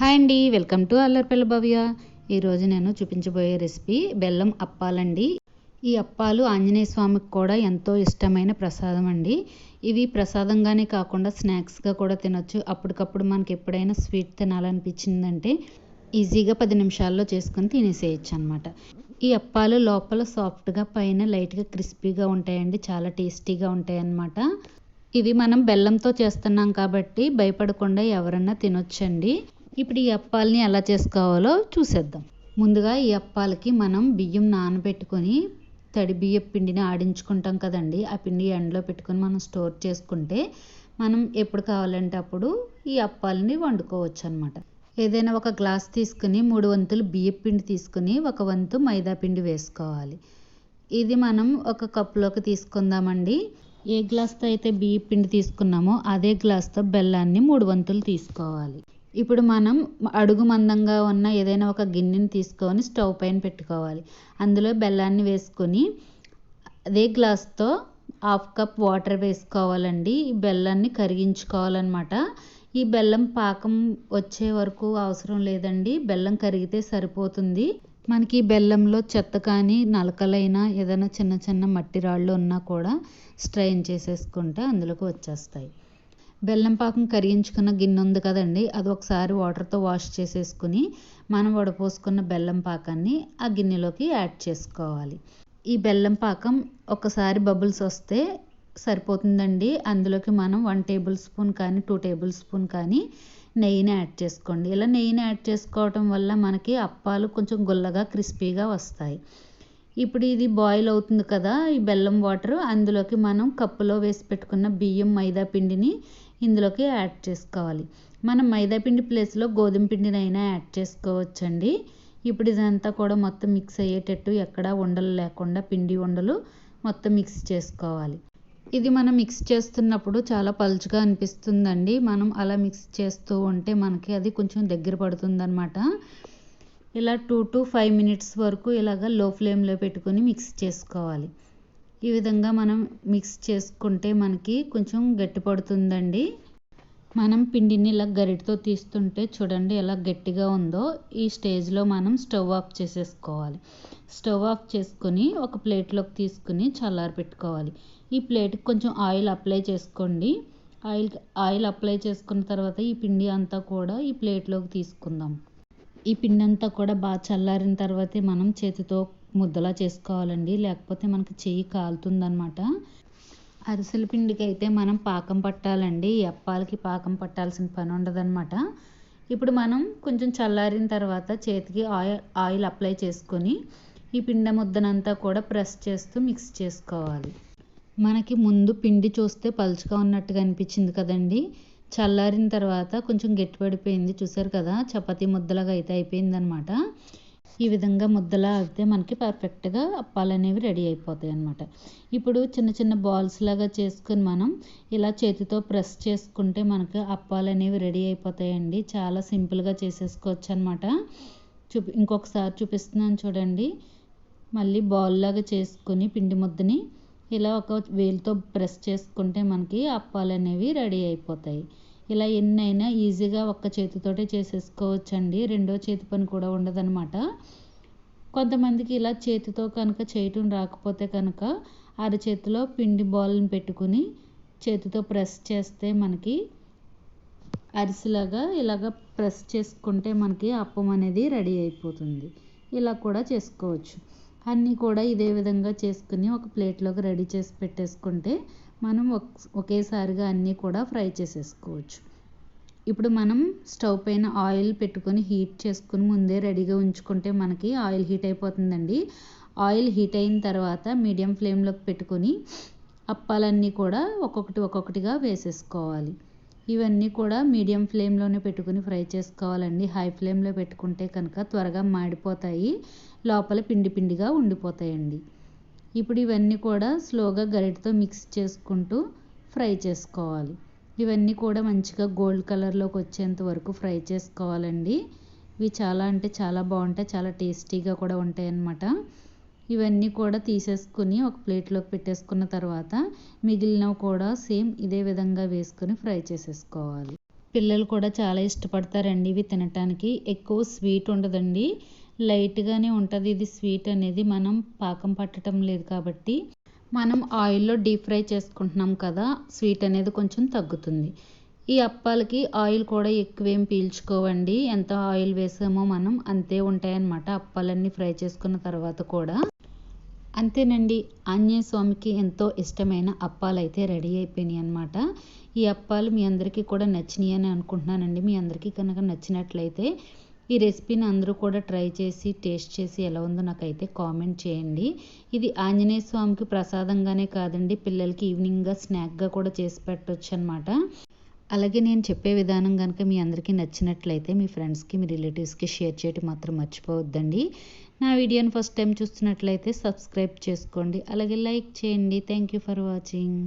Hi అండి welcome to అల్లర్పల్లి భవ్య. ఈరోజు నేను చూపించబోయే రెసిపీ బెల్లం అప్పాలండి. ఈ అప్పాలు ఆంజనేయ స్వామికి కూడా ఎంతో ఇష్టమైన ప్రసాదం అండి. ఇవి ప్రసాదంగానే కాకుండా స్నాక్స్గా కూడా తినొచ్చు. అప్పటికప్పుడు మనకి ఎప్పుడైనా స్వీట్ తినాలనిపించిందంటే ఈజీగా పది నిమిషాల్లో చేసుకుని తినేసేయచ్చు అనమాట ఈ అప్పాలు లోపల సాఫ్ట్గా పైన లైట్గా క్రిస్పీగా ఉంటాయండి. చాలా టేస్టీగా ఉంటాయి అన్నమాట. ఇవి మనం బెల్లంతో చేస్తున్నాం కాబట్టి భయపడకుండా ఎవరన్నా తినొచ్చండి. ఇప్పుడు ఈ అప్పాలని ఎలా చేసుకోవాలో చూసేద్దాం. ముందుగా ఈ అప్పాలకి మనం బియ్యం నానబెట్టుకొని తడి బియ్యం పిండిని ఆడించుకుంటాం కదండి. ఆ పిండి ఎండలో పెట్టుకొని మనం స్టోర్ చేసుకుంటే మనం ఎప్పుడు కావాలంటే అప్పుడు ఈ అప్పాలని వండుకోవచ్చు అనమాట ఏదైనా ఒక గ్లాస్ తీసుకుని మూడు వంతులు బియ్యం పిండి తీసుకుని ఒక వంతు మైదా పిండి వేసుకోవాలి. ఇది మనం ఒక కప్పులోకి తీసుకుందామండి. ఏ గ్లాస్తో అయితే బియ్యం పిండి తీసుకున్నామో అదే గ్లాస్తో బెల్లాన్ని మూడు వంతులు తీసుకోవాలి. ఇప్పుడు మనం అడుగు మందంగా ఉన్న ఏదైనా ఒక గిన్నెని తీసుకొని స్టవ్ పైన పెట్టుకోవాలి. అందులో బెల్లాన్ని వేసుకొని అదే గ్లాస్తో హాఫ్ కప్ వాటర్ వేసుకోవాలండి. ఈ బెల్లాన్ని కరిగించుకోవాలన్నమాట. ఈ బెల్లం పాకం వచ్చే వరకు అవసరం లేదండి. బెల్లం కరిగితే సరిపోతుంది. మనకి బెల్లంలో చెత్త కానీ నలకలైనా ఏదైనా చిన్న చిన్న మట్టి రాళ్ళు ఉన్నా కూడా స్ట్రైన్ చేసేసుకుంటే అందులోకి వచ్చేస్తాయి. బెల్లం పాకం కరిగించుకున్న గిన్నె ఉంది కదండి అది ఒకసారి వాటర్తో వాష్ చేసేసుకుని మనం వడపోసుకున్న బెల్లం పాకాన్ని ఆ గిన్నెలోకి యాడ్ చేసుకోవాలి. ఈ బెల్లం పాకం ఒకసారి బబుల్స్ వస్తే సరిపోతుందండి. అందులోకి మనం వన్ టేబుల్ స్పూన్ కానీ టూ టేబుల్ స్పూన్ కానీ నెయ్యిని యాడ్ చేసుకోండి. ఇలా నెయ్యిని యాడ్ చేసుకోవటం వల్ల మనకి అప్పాలు కొంచెం గుల్లగా క్రిస్పీగా వస్తాయి. ఇప్పుడు ఇది బాయిల్ అవుతుంది కదా ఈ బెల్లం వాటర్ అందులోకి మనం కప్పులో వేసి పెట్టుకున్న బియ్యం మైదా పిండిని ఇందులోకి యాడ్ చేసుకోవాలి. మనం మైదాపిండి ప్లేస్లో గోధుమ పిండినైనా యాడ్ చేసుకోవచ్చండి. ఇప్పుడు ఇదంతా కూడా మొత్తం మిక్స్ అయ్యేటట్టు ఎక్కడా ఉండలు లేకుండా పిండి ఉండలు మొత్తం మిక్స్ చేసుకోవాలి. ఇది మనం మిక్స్ చేస్తున్నప్పుడు చాలా పలుచగా అనిపిస్తుందండి. మనం అలా మిక్స్ చేస్తూ ఉంటే మనకి అది కొంచెం దగ్గర పడుతుందన్నమాట. ఇలా టూ టు ఫైవ్ మినిట్స్ వరకు ఇలాగ లో ఫ్లేమ్లో పెట్టుకొని మిక్స్ చేసుకోవాలి. ఈ విధంగా మనం మిక్స్ చేసుకుంటే మనకి కొంచెం గట్టి పడుతుందండి మనం పిండిని ఇలా గరిటతో తీస్తుంటే చూడండి ఎలా గట్టిగా ఉందో. ఈ స్టేజ్లో మనం స్టవ్ ఆఫ్ చేసేసుకోవాలి. స్టవ్ ఆఫ్ చేసుకొని ఒక ప్లేట్లోకి తీసుకుని చల్లారి పెట్టుకోవాలి. ఈ ప్లేట్కి కొంచెం ఆయిల్ అప్లై చేసుకోండి. ఆయిల్ ఆయిల్ అప్లై చేసుకున్న తర్వాత ఈ పిండి అంతా కూడా ఈ ప్లేట్లోకి తీసుకుందాం. ఈ పిండి అంతా కూడా బాగా చల్లారిన తర్వాతే మనం చేతితో ముద్దలా చేసుకోవాలండి. లేకపోతే మనకి చెయ్యి కాలుతుందనమాట అరిసెల పిండికి అయితే మనం పాకం పట్టాలండి. అప్పాలకి పాకం పట్టాల్సిన పని ఉండదన్నమాట ఇప్పుడు మనం కొంచెం చల్లారిన తర్వాత చేతికి ఆయిల్ ఆయిల్ అప్లై చేసుకొని ఈ పిండి ముద్దనంతా కూడా ప్రెస్ చేస్తూ మిక్స్ చేసుకోవాలి. మనకి ముందు పిండి చూస్తే పలుచగా ఉన్నట్టుగా అనిపించింది కదండి. చల్లారిన తర్వాత కొంచెం గట్టిపడిపోయింది చూసారు కదా? చపాతీ ముద్దలాగా అయితే అయిపోయిందనమాట ఈ విధంగా ముద్దలా ఆగితే మనకి పర్ఫెక్ట్గా అప్పాలు అనేవి రెడీ అయిపోతాయి అనమాట ఇప్పుడు చిన్న చిన్న బాల్స్ లాగా చేసుకుని మనం ఇలా చేతితో ప్రెస్ చేసుకుంటే మనకి అప్పాలు అనేవి రెడీ అయిపోతాయండి. చాలా సింపుల్గా చేసేసుకోవచ్చు అనమాట చూపి ఇంకొకసారి చూపిస్తున్నాను చూడండి. మళ్ళీ బాల్ లాగా చేసుకుని పిండి ముద్దని ఇలా ఒక వేలుతో ప్రెస్ చేసుకుంటే మనకి అప్పాలు అనేవి రెడీ అయిపోతాయి. ఇలా ఎన్నైనా ఈజీగా ఒక్క చేతితోటే చేసేసుకోవచ్చండి. రెండో చేతి పని కూడా ఉండదన్నమాట. కొంతమందికి ఇలా చేతితో కనుక చేయటం రాకపోతే కనుక అరచేతిలో పిండి బాల్ని పెట్టుకుని చేతితో ప్రెస్ చేస్తే మనకి అరిసిలాగా ఇలాగ ప్రెస్ చేసుకుంటే మనకి అప్పం అనేది రెడీ అయిపోతుంది. ఇలా కూడా చేసుకోవచ్చు. అన్నీ కూడా ఇదే విధంగా చేసుకుని ఒక ప్లేట్లోకి రెడీ చేసి పెట్టేసుకుంటే మనం ఒకేసారిగా అన్నీ కూడా ఫ్రై చేసేసుకోవచ్చు. ఇప్పుడు మనం స్టవ్ పైన ఆయిల్ పెట్టుకొని హీట్ చేసుకుని ముందే రెడీగా ఉంచుకుంటే మనకి ఆయిల్ హీట్ అయిపోతుందండి. ఆయిల్ హీట్ అయిన తర్వాత మీడియం ఫ్లేమ్లోకి పెట్టుకొని అప్పాలన్నీ కూడా ఒక్కొక్కటి ఒక్కొక్కటిగా వేసేసుకోవాలి. ఇవన్నీ కూడా మీడియం ఫ్లేమ్లోనే పెట్టుకుని ఫ్రై చేసుకోవాలండి. హై ఫ్లేమ్లో పెట్టుకుంటే కనుక త్వరగా మాడిపోతాయి. లోపల పిండి పిండిగా ఉండిపోతాయండి. ఇప్పుడు ఇవన్నీ కూడా స్లోగా గరిటతో మిక్స్ చేసుకుంటూ ఫ్రై చేసుకోవాలి. ఇవన్నీ కూడా మంచిగా గోల్డ్ కలర్లోకి వచ్చేంత వరకు ఫ్రై చేసుకోవాలండి. ఇవి చాలా అంటే చాలా బాగుంటాయి చాలా టేస్టీగా కూడా ఉంటాయి అన్నమాట ఇవన్నీ కూడా తీసేసుకుని ఒక ప్లేట్లోకి పెట్టేసుకున్న తర్వాత మిగిలినవి కూడా సేమ్ ఇదే విధంగా వేసుకుని ఫ్రై చేసేసుకోవాలి. పిల్లలు కూడా చాలా ఇష్టపడతారండి ఇవి తినటానికి. ఎక్కువ స్వీట్ ఉండదండి. లైట్గానే ఉంటుంది. ఇది స్వీట్ అనేది మనం పాకం పట్టడం లేదు కాబట్టి మనం ఆయిల్లో డీప్ ఫ్రై చేసుకుంటున్నాం కదా స్వీట్ అనేది కొంచెం తగ్గుతుంది. ఈ అప్పాలకి ఆయిల్ కూడా ఎక్కువేం పీల్చుకోవండి. ఎంత ఆయిల్ వేసామో మనం అంతే ఉంటాయన్నమాట. అప్పాలన్నీ ఫ్రై చేసుకున్న తర్వాత కూడా. అంతేనండి ఆంజనేయ స్వామికి ఎంతో ఇష్టమైన అప్పాలు అయితే రెడీ అయిపోయినాయి అనమాట ఈ అప్పాలు మీ అందరికీ కూడా నచ్చినాయి అని అనుకుంటున్నానండి. మీ అందరికీ కనుక నచ్చినట్లయితే ఈ రెసిపీని అందరూ కూడా ట్రై చేసి టేస్ట్ చేసి ఎలా ఉందో నాకైతే కామెంట్ చేయండి. ఇది ఆంజనేయ స్వామికి ప్రసాదంగానే కాదండి పిల్లలకి ఈవినింగ్గా స్నాక్గా కూడా చేసి పెట్టవచ్చు అనమాట అలాగే నేను చెప్పే విధానం కనుక మీ అందరికీ నచ్చినట్లయితే మీ ఫ్రెండ్స్కి మీ రిలేటివ్స్కి షేర్ చేయడం మాత్రం మర్చిపోవద్దండి. నా వీడియోని ఫస్ట్ టైం చూస్తున్నట్లయితే సబ్స్క్రైబ్ చేసుకోండి అలాగే లైక్ చేయండి. Thank you for watching.